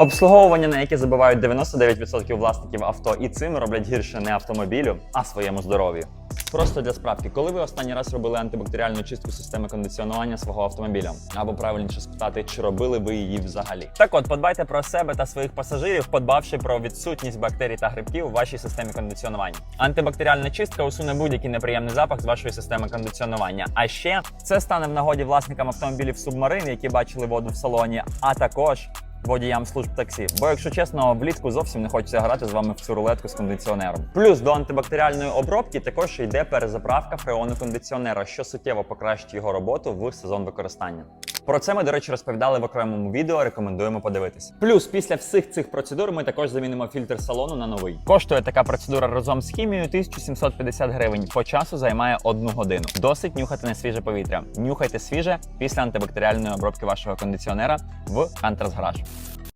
Обслуговування, на яке забивають 99% власників авто, і цим роблять гірше не автомобілю, а своєму здоров'ю. Просто для справки, коли ви останній раз робили антибактеріальну чистку системи кондиціонування свого автомобіля, або правильніше спитати, чи робили ви її взагалі? Так от, подбайте про себе та своїх пасажирів, подбавши про відсутність бактерій та грибків у вашій системі кондиціонування. Антибактеріальна чистка усуне будь-який неприємний запах з вашої системи кондиціонування. А ще це стане в нагоді власникам автомобілів субмарин, які бачили воду в салоні, а також водіям служб таксі. Бо, якщо чесно, влітку зовсім не хочеться грати з вами в цю рулетку з кондиціонером. Плюс до антибактеріальної обробки також йде перезаправка фреону кондиціонера, що суттєво покращить його роботу в сезон використання. Про це ми, до речі, розповідали в окремому відео. Рекомендуємо подивитися. Плюс після всіх цих процедур ми також замінимо фільтр салону на новий. Коштує така процедура разом з хімією 1750 гривень. По часу займає одну годину. Досить нюхати не свіже повітря. Нюхайте свіже після антибактеріальної обробки вашого кондиціонера в Garage.